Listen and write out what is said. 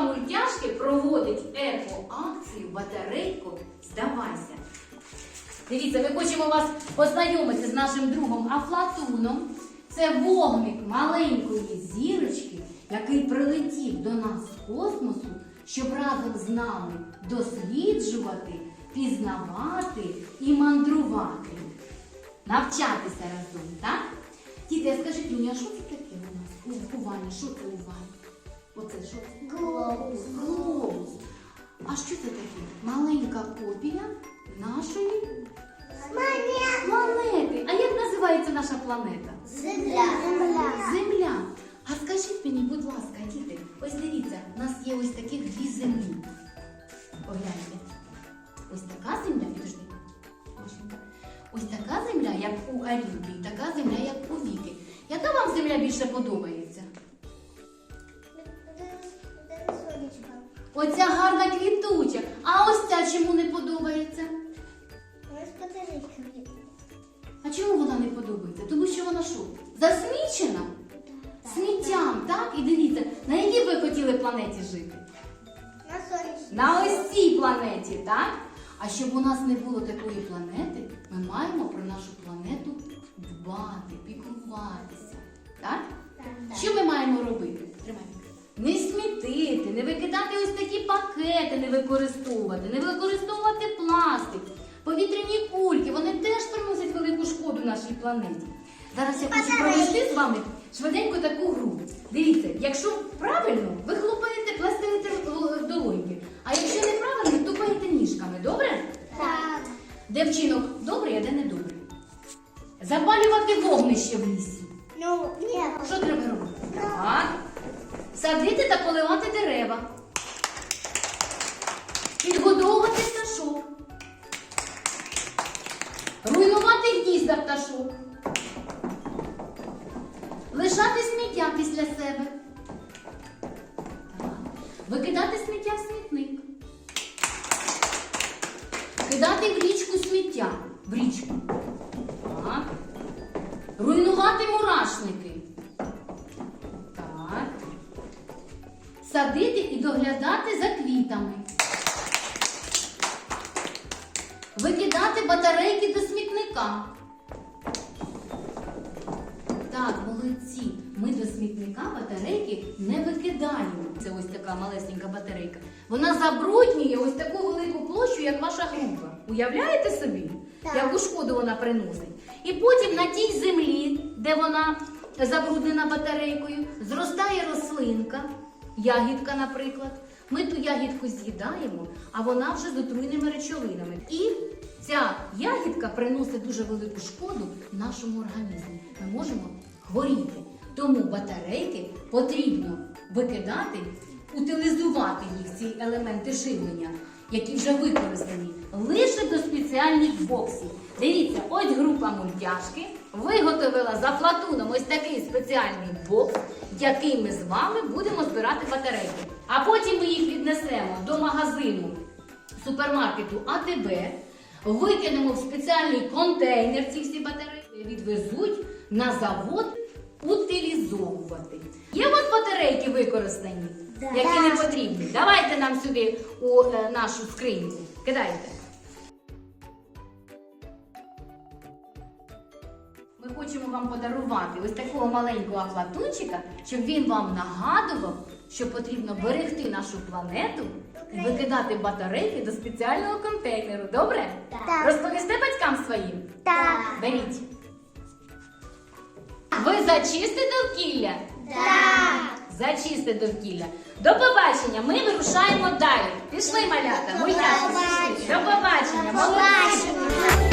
Мультяшки проводить еко-акцію батарейку Здавайся. Дивіться, ми хочемо вас познайомити з нашим другом Афлатуном. Це вогник маленької зірочки, який прилетів до нас з космосу, щоб разом з нами досліджувати, пізнавати і мандрувати. Навчатися разом, так? Діти, скажіть мені, а що це таке у нас? У Вані, що це у Вані? Оце що? Глобус. Глобус. А що це таке? Маленька копія нашої планети. А як називається наша планета? Земля. Земля. Земля. А скажіть мені, будь ласка, діти, ось дивіться, у нас є ось таких дві землі. Погляньте. Ось така земля, підожди. Ось така земля, як у Арінки, і така земля, як у Віки. Яка вам земля більше подобається? Оця гарна квітуча. А ось ця чому не подобається? Ось подарунки. А чому вона не подобається? Тому що вона що? Засмічена? Сміттям, так? І дивіться, на якій ви хотіли планеті жити? На сонечко. На ось цій планеті, так? А щоб у нас не було такої планети, ми маємо про нашу планету пакети, не використовувати, не використовувати пластик, повітряні кульки, вони теж приносять велику шкоду нашій планеті. Зараз я хочу провести з вами швиденько таку гру. Дивіться, якщо правильно, ви хлопаєте, пластаєте в долоньки. А якщо неправильно, тупаєте ніжками, добре? Так. Де вчинок добрий, а де не добрий? Запалювати вогнище в лісі. Ну, ні. Що треба робити? Так. Садити та поливати дерева. Підгодовувати пташок. Руйнувати гнізда пташок. Лишати сміття після себе. Викидати сміття в смітник. Кидати в річку сміття. В річку. Так. Руйнувати мурашники. Так. Садити і доглядати за квітами. Викидати батарейки до смітника. Так, молодці. Ми до смітника батарейки не викидаємо. Це ось така малесенька батарейка. Вона забруднює ось таку велику площу, як ваша група. Уявляєте собі, Так. яку шкоду вона приносить? І потім на тій землі, де вона забруднена батарейкою, зростає рослинка, ягідка, наприклад. Ми ту ягідку з'їдаємо, а вона вже з отруйними речовинами. І ця ягідка приносить дуже велику шкоду нашому організму. Ми можемо хворіти. Тому батарейки потрібно викидати, утилізувати їх, ці елементи живлення, які вже використані, лише до спеціальних боксів. Дивіться, ось група мультяшки виготовила за платуном ось такий спеціальний бокс, який ми з вами будемо збирати батарейки. А потім ми їх віднесемо до магазину супермаркету АТБ, викинемо в спеціальний контейнер ці всі батарейки, відвезуть на завод утилізовувати. Є у вас батарейки використані, Да. які не потрібні. Давайте нам сюди у е, нашу скриньку. Кидайте. Ми хочемо вам подарувати ось такого маленького афлатунчика, щоб він вам нагадував, що потрібно берегти нашу планету і викидати батарейки до спеціального контейнеру. Добре? Так. Розповісте батькам своїм. Так. Беріть. Ви зачисте довкілля? Так. Зачисте довкілля. До побачення. Ми вирушаємо далі. Пішли, малята. Пішли. До побачення. До Молодці. побачення.